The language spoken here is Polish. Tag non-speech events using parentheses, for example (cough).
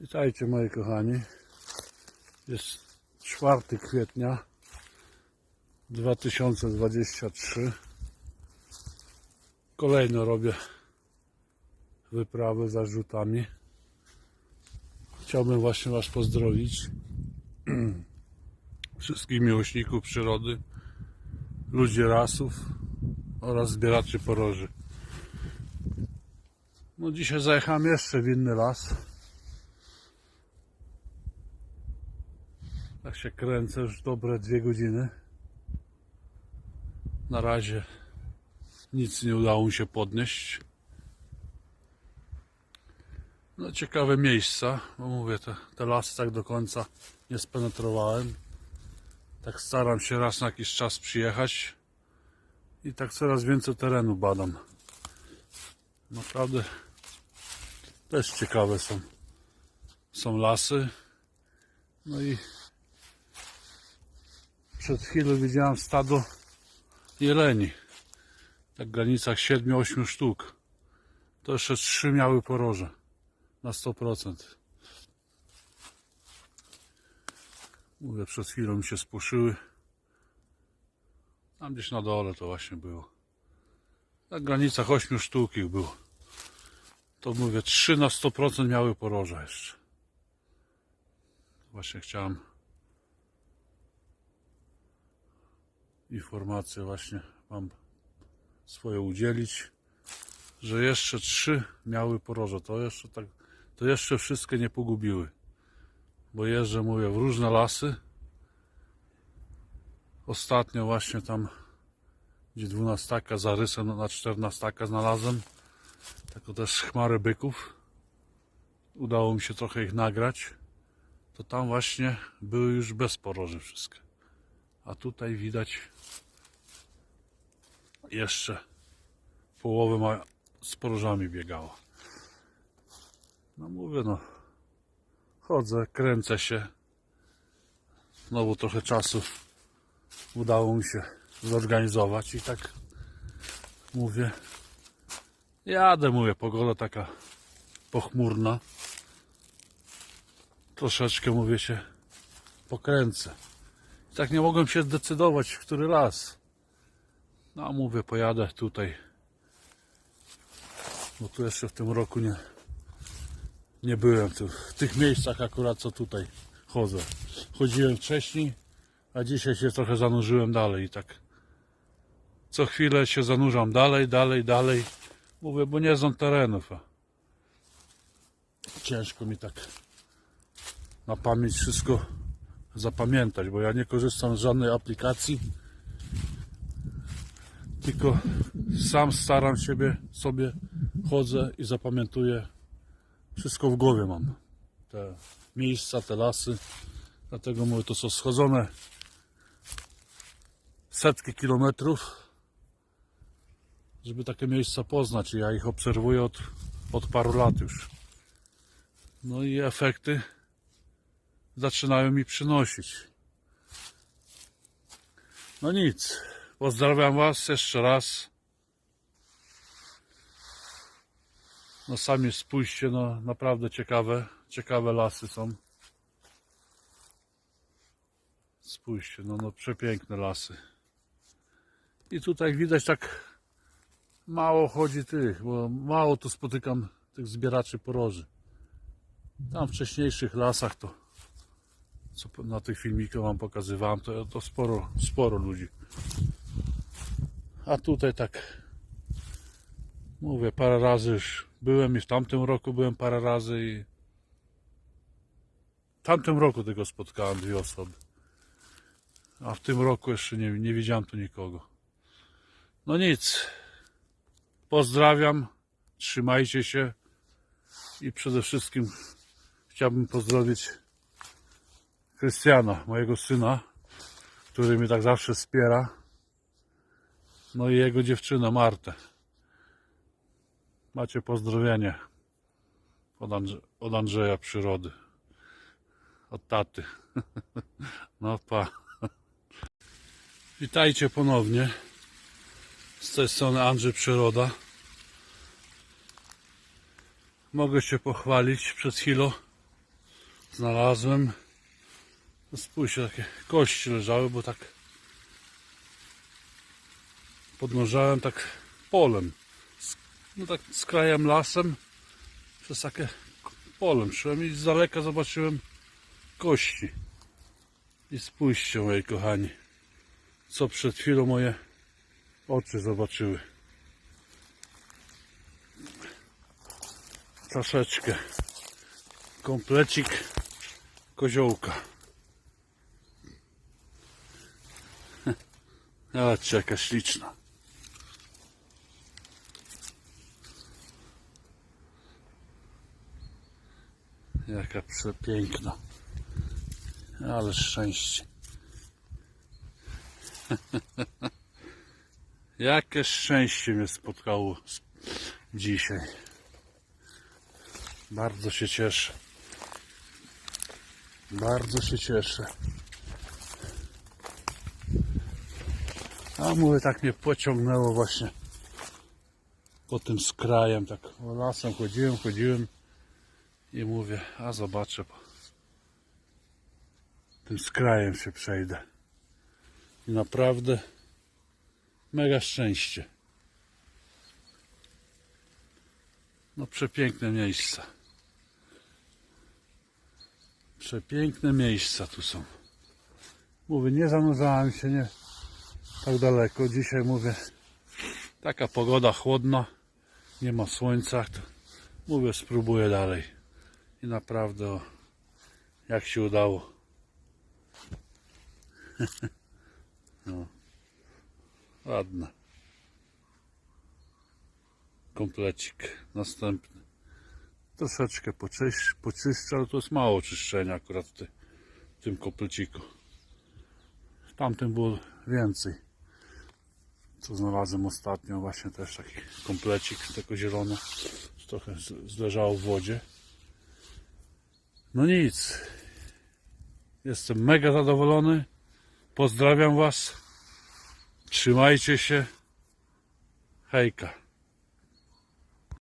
Witajcie moi kochani. Jest 4 kwietnia 2023. Kolejno robię wyprawę za rzutami. Chciałbym właśnie Was pozdrowić. (clears throat) Wszystkich miłośników przyrody, ludzi rasów oraz zbieraczy poroży. No dzisiaj zajechałem jeszcze w inny las. Tak się kręcę już dobre dwie godziny. Na razie nic nie udało mi się podnieść. No ciekawe miejsca, bo mówię, te, te lasy tak do końca nie spenetrowałem. Tak staram się raz na jakiś czas przyjechać i tak coraz więcej terenu badam. Naprawdę też ciekawe są, są lasy. No i przed chwilą widziałem stado jeleni. Tak w granicach 7-8 sztuk. To jeszcze trzy miały poroże. Na 100%. Mówię, przed chwilą mi się spuszyły. Tam gdzieś na dole to właśnie było. Na granicach 8 sztuk ich było. To mówię, 3 na 100% miały poroże jeszcze. Właśnie chciałem informację właśnie Wam swoje udzielić, że jeszcze trzy miały poroże. To jeszcze tak, to jeszcze wszystkie nie pogubiły. Bo jeżdżę, mówię, w różne lasy. Ostatnio właśnie tam, gdzie dwunastaka za rysem na czternastaka znalazłem. Taką też chmarę byków. Udało mi się trochę ich nagrać. To tam właśnie były już bez poroży wszystkie. A tutaj widać jeszcze połowę ma z porożami biegała. No mówię no, chodzę, kręcę się. Znowu trochę czasu udało mi się zorganizować i tak mówię, jadę, mówię, pogoda taka pochmurna. Troszeczkę, mówię, się pokręcę. Tak nie mogłem się zdecydować, w który las. No mówię, pojadę tutaj. Bo tu jeszcze w tym roku nie, nie byłem. Tu, w tych miejscach akurat co tutaj chodzę. Chodziłem wcześniej, a dzisiaj się trochę zanurzyłem dalej i tak co chwilę się zanurzam dalej, dalej, dalej. Mówię, bo nie znam terenów. Ciężko mi tak na pamięć wszystko zapamiętać, bo ja nie korzystam z żadnej aplikacji tylko sam staram siebie sobie chodzę i zapamiętuję. Wszystko w głowie mam. Te miejsca, te lasy. Dlatego mówię to są schodzone setki kilometrów żeby takie miejsca poznać. I ja ich obserwuję od, od paru lat już. No i efekty zaczynają mi przynosić no nic Pozdrawiam Was jeszcze raz. No sami spójrzcie, no naprawdę ciekawe, ciekawe lasy są. Spójrzcie, no, no przepiękne lasy. I tutaj widać tak mało chodzi tych, bo mało tu spotykam tych zbieraczy poroży. Tam w wcześniejszych lasach to, co na tych filmikach Wam pokazywałem, to, to sporo, sporo ludzi. A tutaj tak mówię, parę razy już byłem i w tamtym roku byłem parę razy i w tamtym roku tylko spotkałem dwie osoby. A w tym roku jeszcze nie, nie widziałem tu nikogo. No nic. Pozdrawiam. Trzymajcie się. I przede wszystkim chciałbym pozdrowić Krystiana, mojego syna, który mnie tak zawsze wspiera. No i jego dziewczynę Martę. Macie pozdrowienie od, Andrze od Andrzeja Przyrody. Od taty. (laughs) No pa. Witajcie ponownie. Z tej strony Andrzej Przyroda. Mogę się pochwalić. Przed chwilą znalazłem. No Spójrzcie, takie kości leżały, bo tak podążałem tak polem. No tak z krajem lasem przez takie polem szłem i z daleka zobaczyłem kości. I spójrzcie, moi kochani, co przed chwilą moje oczy zobaczyły. Troszeczkę. Komplecik koziołka. Zobaczcie, jaka śliczna. Jaka przepiękna. Ale szczęście. (laughs) Jakie szczęście mnie spotkało dzisiaj. Bardzo się cieszę. Bardzo się cieszę. A mówię, tak mnie pociągnęło właśnie po tym skrajem, tak lasem chodziłem, chodziłem i mówię, a zobaczę, bo tym skrajem się przejdę. I naprawdę mega szczęście. No przepiękne miejsca. Przepiękne miejsca tu są. Mówię, nie zanurzałem się, nie tak daleko. Dzisiaj mówię, taka pogoda chłodna, nie ma słońca, mówię, spróbuję dalej. I naprawdę, jak się udało. (laughs) no. Ładne. Komplecik. Następny. Troszeczkę poczysz, poczyszczę, ale to jest mało czyszczenia akurat w tym kompleciku. W tamtym było więcej. Co znalazłem ostatnio, właśnie też taki komplecik, tylko zielono. Trochę zleżało w wodzie. No nic. Jestem mega zadowolony. Pozdrawiam Was. Trzymajcie się. Hejka.